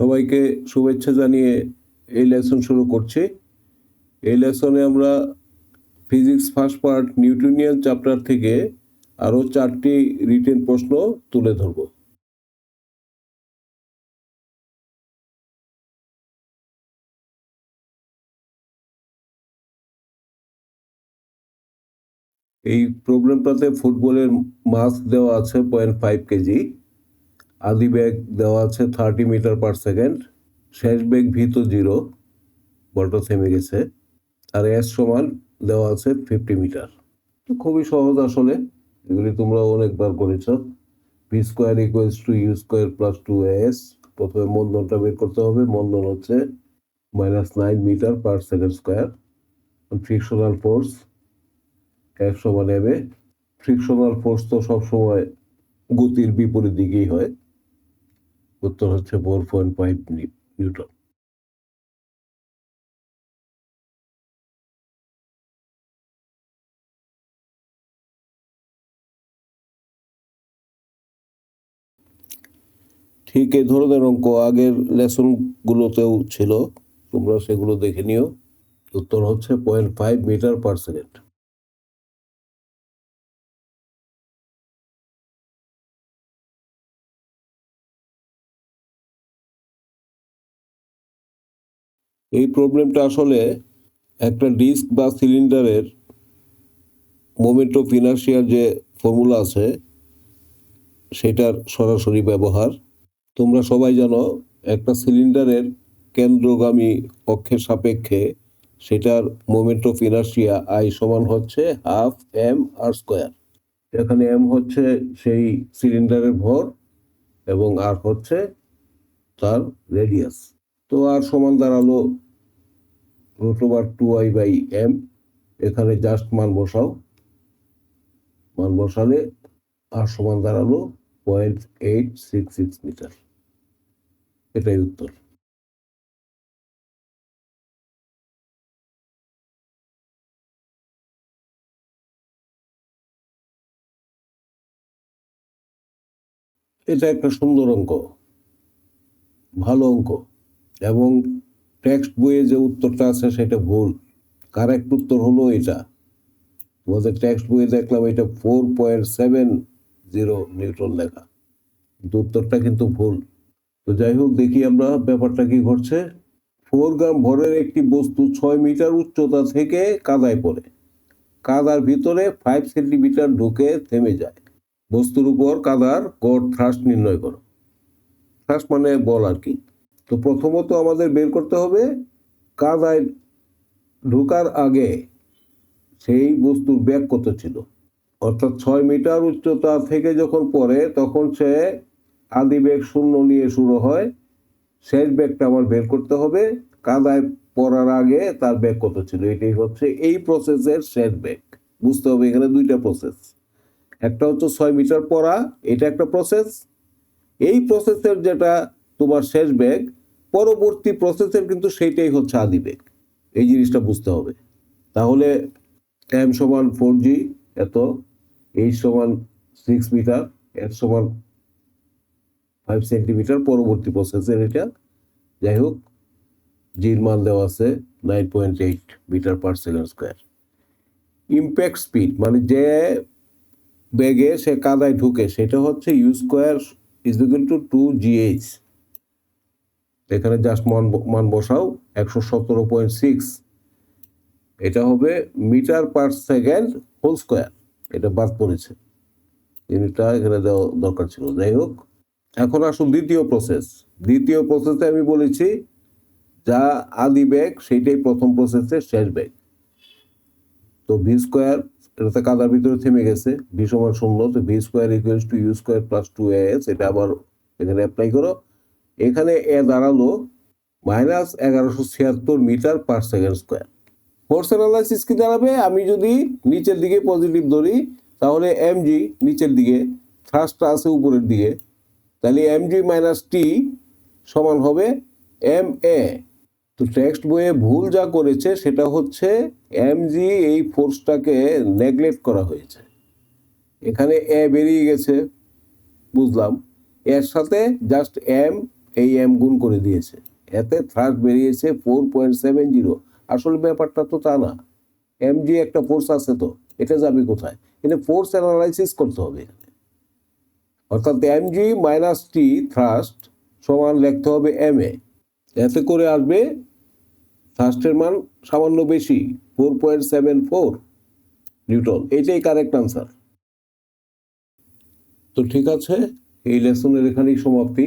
সবাইকে শুভেচ্ছা জানিয়ে এই লেসন শুরু করছি। এই লেসনে আমরা physics first part newtonian chapter থেকে আরও চারটি রিটেন প্রশ্ন তুলে ধরব। এই প্রোগ্রামটাতে ফুটবলের মাস দেওয়া আছে পয়েন্ট ফাইভ কেজি। আদি ব্যাগ দেওয়া আছে থার্টি মিটার পার সেকেন্ড শেষ বেগ ভিত জিরো বলটা থেমে গেছে। আর এস সমান দেওয়া আছে ফিফটি মিটার তো খুবই সহজ আসলে, এগুলি তোমরা অনেকবার করেছ। V square equals to U square plus two S প্রথমে মন্দনটা বের করতে হবে মন্দন হচ্ছে minus nine metre per second square frictional force এক সমান এম ফ্রিকশনাল ফোর্স তো সবসময় গতির বিপরীত দিকেই হয়। উত্তর হচ্ছে ফোর পয়েন্ট ফাইভ নিউটন ঠিক এই ধরনের অঙ্ক আগের লেসনগুলোতেও ছিল, তোমরা সেগুলো দেখে নিও। উত্তর হচ্ছে point five metre per second. এই প্রবলেমটা আসলে একটা ডিস্ক বা সিলিন্ডারের মোমেন্ট অফ ইনার্শিয়ার যে ফর্মুলা আছে, সেটার সরাসরি ব্যবহার। তোমরা সবাই জানো, একটা সিলিন্ডারের কেন্দ্রগামী অক্ষের সাপেক্ষে সেটার মোমেন্ট অফ ইনার্শিয়া আই সমান হচ্ছে হাফ এম আর স্কোয়ার এখানে এম হচ্ছে সেই সিলিন্ডারের ভর এবং আর হচ্ছে তার রেডিয়াস তো আর সমান দাঁড়াল root over two I by M এখানে জাস্ট মান বসাও। মান বসালে আর সমান দাঁড়াল point eight six six metre এটাই উত্তর। এটা একটা সুন্দর অঙ্ক। ভালো অঙ্ক। এবং টেক্সট বইয়ে যে উত্তরটা আছে সেটা ভুল। কারেক্ট উত্তর হলো এটা। তোমাদের টেক্সট বইয়ে দেখলাম এটা four point seven zero newton লেখা। কিন্তু উত্তরটা কিন্তু ভুল। তো যাই হোক, দেখি আমরা ব্যাপারটা কি ঘটছে। ফোর গ্রাম ভরের একটি বস্তু ছয় মিটার উচ্চতা থেকে কাদায় পড়ে। কাদার ভিতরে ফাইভ সেন্টিমিটার ঢুকে থেমে যায়। বস্তুর উপর কাদার গড় থ্রাস্ট নির্ণয় করো। থ্রাস্ট মানে বল আর কি। তো প্রথমত আমাদের বের করতে হবে কাদায় ঢোকার আগে সেই বস্তুর ব্যাগ কত ছিল। অর্থাৎ ছয় মিটার উচ্চতা থেকে যখন পড়ে তখন সে আদি বেগ শূন্য নিয়ে শুরু হয়। শেষ ব্যাগটা আমার বের করতে হবে। কাদায় পড়ার আগে তার ব্যাগ কত ছিল। এটাই হচ্ছে এই প্রসেসের শেষ ব্যাগ। বুঝতে হবে এখানে দুইটা প্রসেস একটা হচ্ছে ছয় মিটার পড়া, এটা একটা প্রসেস এই প্রসেসের যেটা তোমার শেষ ব্যাগ পরবর্তী প্রসেসের কিন্তু সেইটাই হচ্ছে আদি বেগ। এই জিনিসটা বুঝতে হবে। তাহলে এম সমান ফোর জি এত এইচ সমান সিক্স মিটার এর সমান ফাইভ সেন্টিমিটার পরবর্তী প্রসেসের এটা। যাই হোক জির মান দেওয়া আছে nine point eight metre per second square impact speed মানে যে ব্যাগে সে কাদায় ঢুকে, সেটা হচ্ছে u square is equal to two GH এখানে জাস্ট মান মান বসাও, একশো সতেরো পয়েন্ট সিক্স এটা হবে metre per second whole square. এটা বাদ পড়েছে। ইউনিটটা এখানে দেওয়া দরকার ছিল। যাই হোক, এখন আসুন দ্বিতীয় প্রসেস দ্বিতীয় প্রসেসে আমি বলেছি, যা আদি ব্যাগ, সেইটাই প্রথম প্রসেসের শেষ ব্যাগ। তো ভি স্কোয়ার এটাতে কাদার ভিতরে থেমে গেছে। ভি সমান শূন্য, তো v square equals to u square plus two s এটা আবার এখানে অ্যাপ্লাই করো। এখানে এ দাঁড়াল মাইনাস এগারোশো ছিয়াত্তর metre per second square. Force analysis কি দাঁড়াবে? আমি যদি নিচের দিকে পজিটিভ ধরি, তাহলে এম জি নিচের দিকে থ্রাস্টটা আছে উপরের দিকে। তাহলে এম জি মাইনাস টি সমান হবে এম এ তো টেক্সট বইয়ে ভুল যা করেছে, সেটা হচ্ছে এম জি এই ফোর্সটাকে নেগলেক্ট করা হয়েছে। এখানে এ বেরিয়ে গেছে, বুঝলাম। এর সাথে জাস্ট এম এই এম গুণ করে দিয়েছে। এতে থ্রাস্ট বেরিয়েছে ফোর পয়েন্ট সেভেন জিরো আসলে ব্যাপারটা তো তা না। এম জি একটা ফোর্স আছে তো, এটা যাবে কোথায়? এটা ফোর্স অ্যানালাইসিস করতে হবে এখানে। অর্থাৎ m g minus t thrust সমান লিখতে হবে এম এ এতে করে আসবে থ্রাস্টের মান সামান্য বেশি four point seven four newton. এইটাই কারেক্ট আনসার তো ঠিক আছে, এই লেসনের এখানেই সমাপ্তি।